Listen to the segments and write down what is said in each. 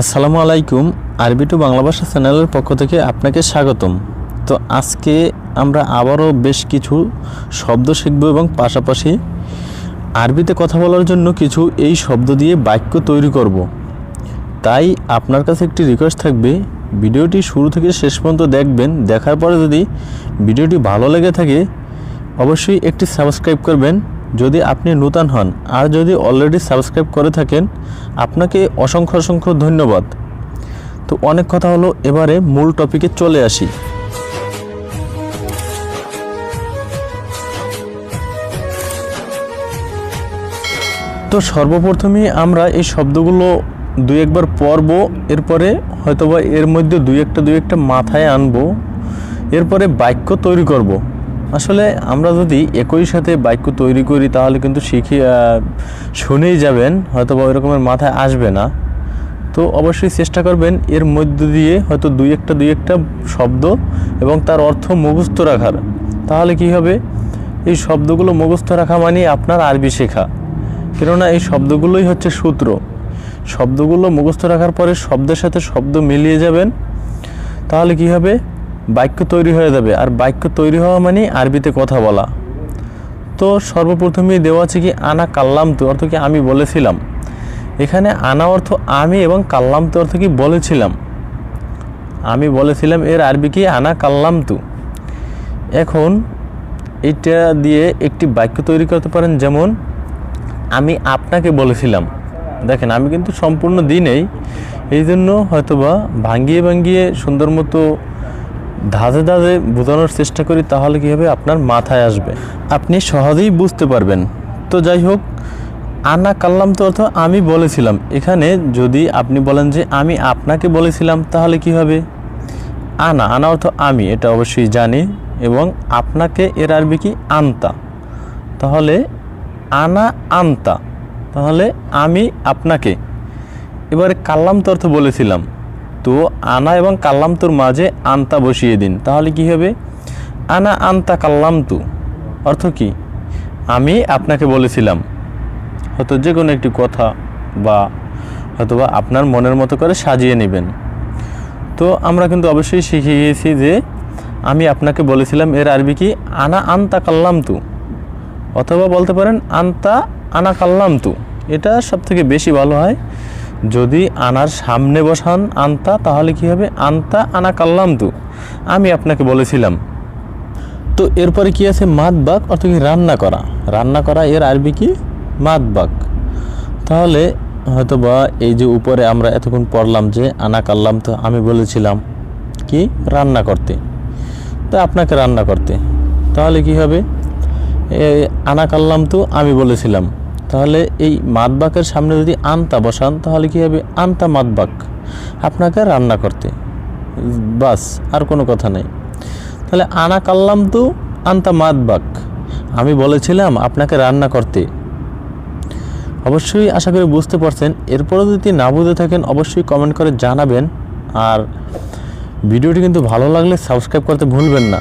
আসসালামু আলাইকুম, আরবি টু বাংলা ভাষা চ্যানেলের পক্ষ থেকে আপনাকে স্বাগতম। তো আজকে আমরা আবারও বেশ কিছু শব্দ শিখব এবং পাশাপাশি আরবিতে কথা বলার জন্য কিছু এই শব্দ দিয়ে বাক্য তৈরি করব। তাই আপনার কাছে একটি রিকোয়েস্ট থাকবে, ভিডিওটি শুরু থেকে শেষ পর্যন্ত দেখবেন, দেখার পরে যদি ভিডিওটি ভালো লেগে থাকে, অবশ্যই একটি সাবস্ক্রাইব করবেন। যদি আপনি নূতন হন আর যদি অলরেডি সাবস্ক্রাইব করে থাকেন, আপনাকে অসংখ্য অসংখ্য ধন্যবাদ তো অনেক কথা হলো, এবারে মূল টপিকে চলে আসি তো সর্বপ্রথমে আমরা এই শব্দগুলো দুই একবার পড়ব, এরপরে হয়তোবা এর মধ্যে দুই একটা দুই একটা মাথায় আনব, এরপরে বাক্য তৈরি করব। আসলে আমরা যদি একই সাথে বাক্য তৈরি করি, তাহলে কিন্তু শিখে শুনেই যাবেন, হয়তোবা ওই রকমের মাথায় আসবে না। তো অবশ্যই চেষ্টা করবেন, এর মধ্য দিয়ে হয়তো দুই একটা দুই একটা শব্দ এবং তার অর্থ মুখস্থ রাখার। তাহলে কি হবে? এই শব্দগুলো মুখস্থ রাখা মানে আপনার আরবি শেখা। কেননা এই শব্দগুলোই হচ্ছে সূত্র। শব্দগুলো মুখস্থ রাখার পরে শব্দের সাথে শব্দ মিলিয়ে যাবেন। তাহলে কি হবে? বাক্য তৈরি হয়ে যাবে। আর বাক্য তৈরি হওয়া মানে আরবিতে কথা বলা। তো সর্বপ্রথমেই দেওয়া আছে কি, আনা কাল্লাম তো অর্থ কি আমি বলেছিলাম। এখানে আনা অর্থ আমি এবং কাল্লাম তো অর্থ কি বলেছিলাম। আমি বলেছিলাম এর আরবি কি, আনা কাল্লাম তু এখন এটা দিয়ে একটি বাক্য তৈরি করতে পারেন, যেমন, আমি আপনাকে বলেছিলাম। দেখেন, আমি কিন্তু সম্পূর্ণ দিনেই এই জন্য হয়তোবা ভাঙ্গিয়ে ভাঙ্গিয়ে সুন্দর মতো ধাঁধে ধাঁধে বোঝানোর চেষ্টা করি, তাহলে কী হবে? আপনার মাথায় আসবে। আপনি সহজেই বুঝতে পারবেন। তো যাই হোক, আনা কাল্লাম তো অর্থ আমি বলেছিলাম। এখানে যদি আপনি বলেন যে আমি আপনাকে বলেছিলাম, তাহলে কি হবে? আনা আনা অর্থ আমি, এটা অবশ্যই জানি। এবং আপনাকে এর আরবি কি? আনতা। তাহলে আনা আনতা। তাহলে আমি আপনাকে। এবারে কাল্লাম তো অর্থ বলেছিলাম। তো আনা এবং কাল্লাম তোর মাঝে আনতা বসিয়ে দিন। তাহলে কি হবে? আনা আনতা কাল্লাম তু অর্থ কি? আমি আপনাকে বলেছিলাম, হয়তো যে কোনো একটি কথা বা হয়তোবা আপনার মনের মতো করে সাজিয়ে নেবেন। তো আমরা কিন্তু অবশ্যই শিখে গিয়েছি যে আমি আপনাকে বলেছিলাম এর আরবি কি? আনা আনতা কাল্লাম তু অথবা বলতে পারেন, আনতা আনা কাল্লাম তু এটা সব থেকে বেশি ভালো হয়। যদি আনার সামনে বসান আনতা, তাহলে কি হবে? আনতা আনা কাল্লাম তু আমি আপনাকে বলেছিলাম। তো এরপরে কি আছে? মাদ বাক অর্থাৎ কি রান্না করা। রান্না করা এর আরবি কি? মাদ বাক তাহলে হয়তো বা এই যে উপরে আমরা এতক্ষণ পড়লাম যে আনা কাল্লাম তো আমি বলেছিলাম কি? রান্না করতে। তো আপনাকে রান্না করতে। তাহলে কি হবে? আনা কাল্লাম তো আমি বলেছিলাম। তাহলে এই মাদবাকের সামনে যদি আনতা বসান, তাহলে কি হবে? আনতা মাদবাক। আপনাকে রান্না করতে। বাস, আর কোনো কথা নেই। তাহলে আনা কাল্লাম তো আনতা মাদবাক। আমি বলেছিলাম আপনাকে রান্না করতে। অবশ্যই আশা করি বুঝতে পারছেন। এরপরও যদি না বুঝে থাকেন, অবশ্যই কমেন্ট করে জানাবেন। আর ভিডিওটি কিন্তু ভালো লাগলে সাবস্ক্রাইব করতে ভুলবেন না।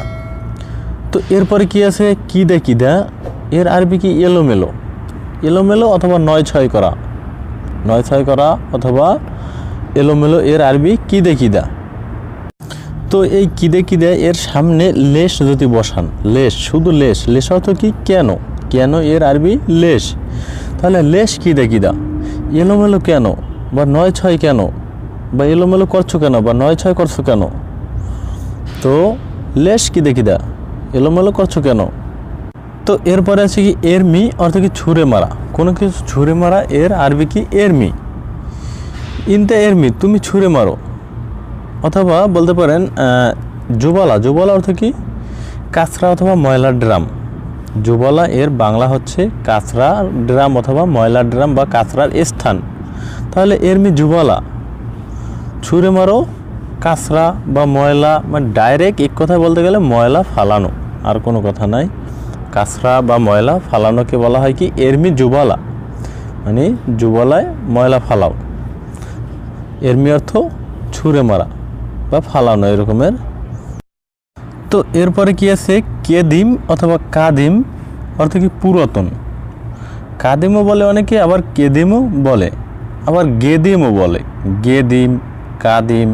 তো এরপরে কি আছে? কিদা কিদা এর আরবি কি এলোমেলো? এলোমেলো অথবা নয় ছয় করা। নয় ছয় করা অথবা এলোমেলো এর আরবি কিদে কিদা। তো এই কিদে কিদে এর সামনে লেশ যদি বসান, লেশ, শুধু লেশ লেশ অর্থ কি? কেন? কেন এর আরবি লেশ? তাহলে লেশ কিদে কিদা? এলোমেলো কেন? বা নয় ছয় কেন? বা এলোমেলো করছ কেন? বা নয় ছয় করছ কেন? তো লেশ কিদে কিদা? এলোমেলো করছ কেন? তো এরপরে আছে কি এরমি অর্থাৎ কি ছুঁড়ে মারা। কোনো কিছু ছুঁড়ে মারা, এর আরবি কি এরমি ইনতে এরমি তুমি ছুঁড়ে মারো। অথবা বলতে পারেন জুবালা। জুবালা অর্থ কি? কাঁচরা অথবা ময়লার ড্রাম। জুবালা এর বাংলা হচ্ছে কাঁচরা ড্রাম অথবা ময়লার ড্রাম বা কাঁচরার স্থান। তাহলে এরমি জুবালা। ছুঁড়ে মারো, কাঁচরা বা ময়লা মানে ডাইরেক্ট এক কথায় বলতে গেলে ময়লা ফালানো। আর কোনো কথা নাই। কাঁচরা বা ময়লা ফালানোকে বলা হয় কি? এরমি জুবালা মানে জুবালায় ময়লা ফালাও। এরমি অর্থ ছুঁড়ে মারা বা ফালানো এরকমের। তো এরপরে কি আছে? কেদিম অথবা কাদিম অর্থ কি পুরাতন। কাদিমও বলে অনেকে, আবার কেদিমও বলে। আবার গেদিমও বলে। গেদিম, কাদিম।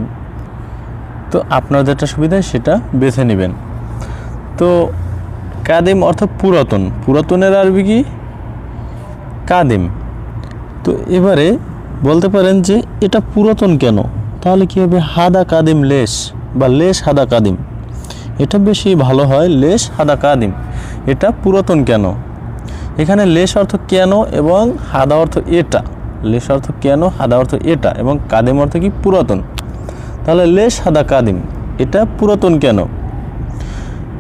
তো আপনার যেটা সুবিধা সেটা বেছে নেবেন। তো কাদিম অর্থ পুরাতন। পুরাতনের আরবি কি? কাদিম। তো এবারে বলতে পারেন যে এটা পুরাতন কেন? তাহলে কি হবে? হাদা কাদিম লেশ বা লেশ হাদা কাদিম। এটা বেশি ভালো হয় লেশ হাদা কাদিম। এটা পুরাতন কেন? এখানে লেশ অর্থ কেন এবং হাদা অর্থ এটা? লেশ অর্থ কেন, হাদা অর্থ এটা এবং কাদিম অর্থ কি? পুরাতন। তাহলে লেশ হাদা কাদিম। এটা পুরাতন কেন?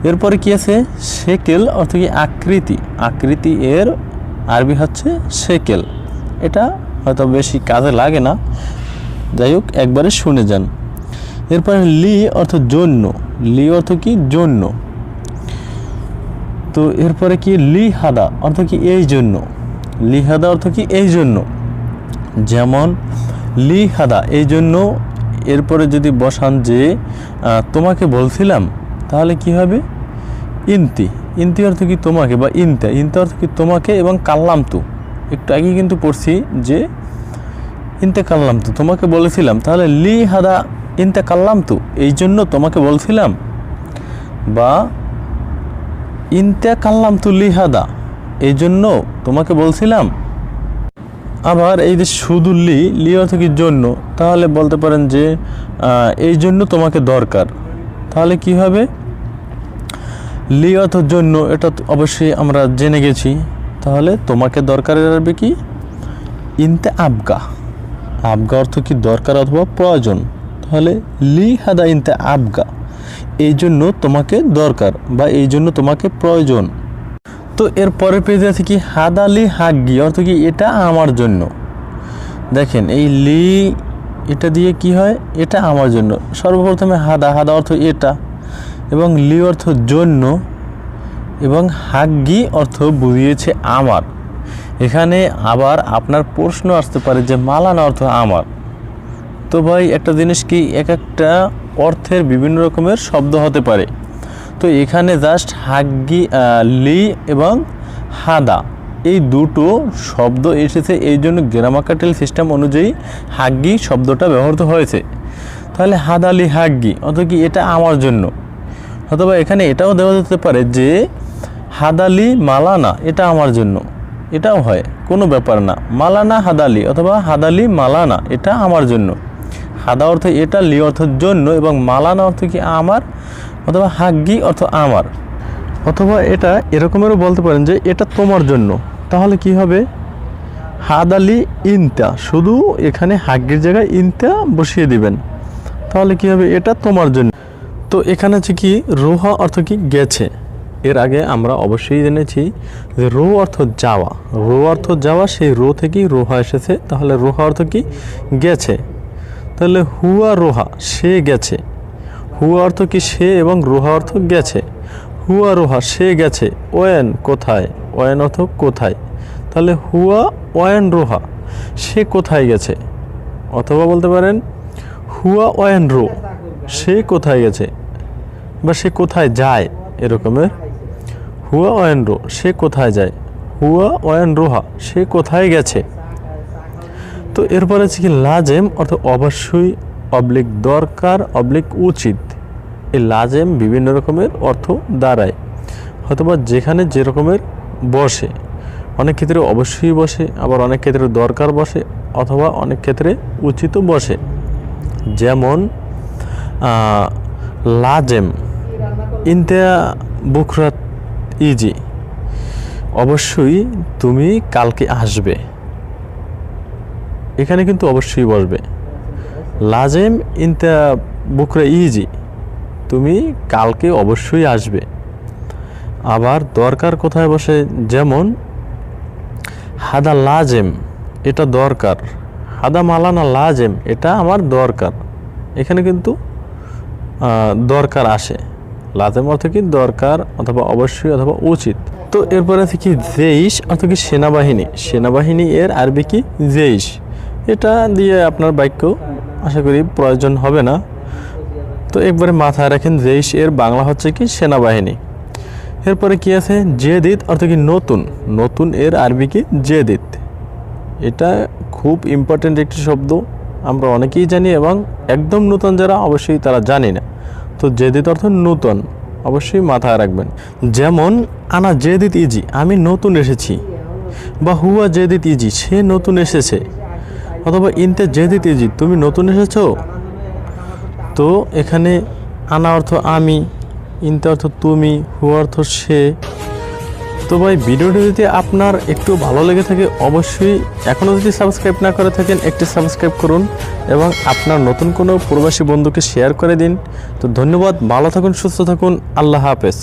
এরপরে কি আছে? সেকেল অর্থ কি আকৃতি। আকৃতি এর আরবি হচ্ছে সেকেল। এটা হয়তো বেশি কাজে লাগে না। যাই হোক, একবারে শুনে যান। এরপরে লি অর্থ জন্য। লি অর্থ কি জন্য। তো এরপরে কি লি হাদা অর্থ কি এই জন্য। লি হাদা অর্থ কি এই জন্য। যেমন লি হাদা এই জন্য। এরপরে যদি বসান যে তোমাকে বলছিলাম তাহলে কি হবে? ইন্তি। ইন্তি অর্থ কি তোমাকে বা ইনতা? ইনতা অর্থ কি তোমাকে এবং কাল্লাম তু একটু আগে কিন্তু পড়ছি যে ইনতে কাল্লাম তু তোমাকে বলেছিলাম, তাহলে লি হাদা ইনতে কাল্লাম তু এই জন্য তোমাকে বলছিলাম, বা ইনতে কাল্লাম তু লি হাদা। এই জন্য তোমাকে বলছিলাম, আবার এই যে শুধু লি লি অর্থ কি জন্য? তাহলে বলতে পারেন যে এই জন্য তোমাকে দরকার। তাহলে কি হবে? লি অর্থ জন্য এটা অবশ্যই আমরা জেনে গেছি। তাহলে তোমাকে দরকার আরবি কি? ইনতে আবগা আবগা অর্থ কি দরকার অথবা প্রয়োজন? তাহলে লি হাদা ইনতে আবগা এই জন্য তোমাকে দরকার বা এই জন্য তোমাকে প্রয়োজন। তো এর পরের পেজে আছে কি? হাদালি হাগ্গি। অর্থ কি এটা আমার জন্য। দেখেন এই লি এটা দিয়ে কি হয়? এটা আমার জন্য। সর্বপ্রথমে হাদা হাদা অর্থ এটা এবং লি অর্থ জন্য এবং হাগ্গি অর্থ বুঝিয়েছে আমার। এখানে আবার আপনার প্রশ্ন আসতে পারে যে মালানা অর্থ আমার। তো ভাই, একটা জিনিস কি এক একটা অর্থের বিভিন্ন রকমের শব্দ হতে পারে। তো এখানে জাস্ট হাগ্গি লি এবং হাদা। এই দুটো শব্দ এসেছে, এই জন্য গ্রামাকাটেল সিস্টেম অনুযায়ী হাগ্গি শব্দটা ব্যবহৃত হয়েছে। তাহলে হাদালি হাগ্গি অত কি এটা আমার জন্য? অথবা এখানে এটাও দেওয়া যেতে পারে যে হাদালি মালানা, এটা আমার জন্য। এটাও হয়, কোনো ব্যাপার না। মালানা হাদালি অথবা হাদালি মালানা, এটা আমার জন্য। হাদা অর্থ এটা, লি অর্থ জন্য, এবং মালানা অর্থ কি আমার, অথবা হাগ্গি অর্থ আমার। অথবা এটা এরকমেরও বলতে পারেন যে এটা তোমার জন্য। তাহলে কি হবে? হাদালি ইনতা, শুধু এখানে হাগ্গির জায়গায় ইনতা বসিয়ে দিবেন। তাহলে কি হবে? এটা তোমার জন্য। তো এখানে হচ্ছে কি, রোহা অর্থ কি? গেছে। এর আগে আমরা অবশ্যই জেনেছি যে রো অর্থ যাওয়া। রো অর্থ যাওয়া, সেই রো থেকেই রোহা এসেছে। তাহলে রোহা অর্থ কি? গেছে। তাহলে হুয়া রোহা, সে গেছে। হুয়া অর্থ কি সে এবং রোহা অর্থ গেছে। হুয়া রোহা, সে গেছে। ওয়েন কোথায়? ওয়েন অথ কোথায়? তাহলে হুয়া ওয়েন রোহা, সে কোথায় গেছে? অথবা বলতে পারেন, হুয়া ওয়েন রো, সে কোথায় গেছে? বা সে কোথায় যায় এরকমের? হুয়া ওয়েন রো, সে কোথায় যায়? হুয়া ওয়েন রোহা, সে কোথায় গেছে? তো এরপরে আছে কি, লাজেম অর্থাৎ অবশ্যই অবলিক দরকার, অবলিক উচিত। এই লাজেম বিভিন্ন রকমের অর্থ দাঁড়ায়। হয়তোবা যেখানে যে রকমের বসে। অনেক ক্ষেত্রে অবশ্যই বসে, আবার অনেক ক্ষেত্রে দরকার বসে, অথবা অনেক ক্ষেত্রে উচিতও বসে। যেমন লাজেম ইন্তেয়া বুখরাত ইজি, অবশ্যই তুমি কালকে আসবে। এখানে কিন্তু অবশ্যই বসবে। লাজেম, ইনতা বুকরা ইজি তুমি কালকে অবশ্যই আসবে। আবার দরকার কোথায় বসে? যেমন, হাদা লাজেম, এটা দরকার। হাদা মালানা লাজেম, এটা আমার দরকার। এখানে কিন্তু দরকার আসে। লাজেম অর্থ কি? দরকার অথবা অবশ্যই অথবা উচিত। তো এরপরে আছে কি? জেইশ অর্থ কি? সেনাবাহিনী। সেনাবাহিনী এর আরবি কি? জেইশ। এটা দিয়ে আপনার বাক্য, আশা করি প্রয়োজন হবে না। তো একবারে মাথায় রাখেন জেইশ এর বাংলা হচ্ছে কি সেনাবাহিনী। এরপরে কি আছে? জেদিত অর্থাৎ কি নতুন? নতুন এর আরবি কি? জেদিত। এটা খুব ইম্পর্ট্যান্ট একটি শব্দ, আমরা অনেকেই জানি এবং একদম নতুন যারা, অবশ্যই তারা জানি না। তো জেদিত অর্থ নতুন, অবশ্যই মাথায় রাখবেন। যেমন, আনা জেদিত ইজি, আমি নতুন এসেছি। বা হুয়া জেদিত ইজি, সে নতুন এসেছে। অথবা ইনতে জেদিত ইজি, তুমি নতুন এসেছ? তো এখানে আনা অর্থ আমি, ইনতে অর্থ তুমি, হু অর্থ সে। তো ভাই, ভিডিওটি যদি আপনার একটু ভালো লেগে থাকে, অবশ্যই এখনও যদি সাবস্ক্রাইব না করে থাকেন, একটি সাবস্ক্রাইব করুন এবং আপনার নতুন কোনো প্রবাসী বন্ধুকে শেয়ার করে দিন। তো ধন্যবাদ, ভালো থাকুন, সুস্থ থাকুন, আল্লাহ হাফেজ।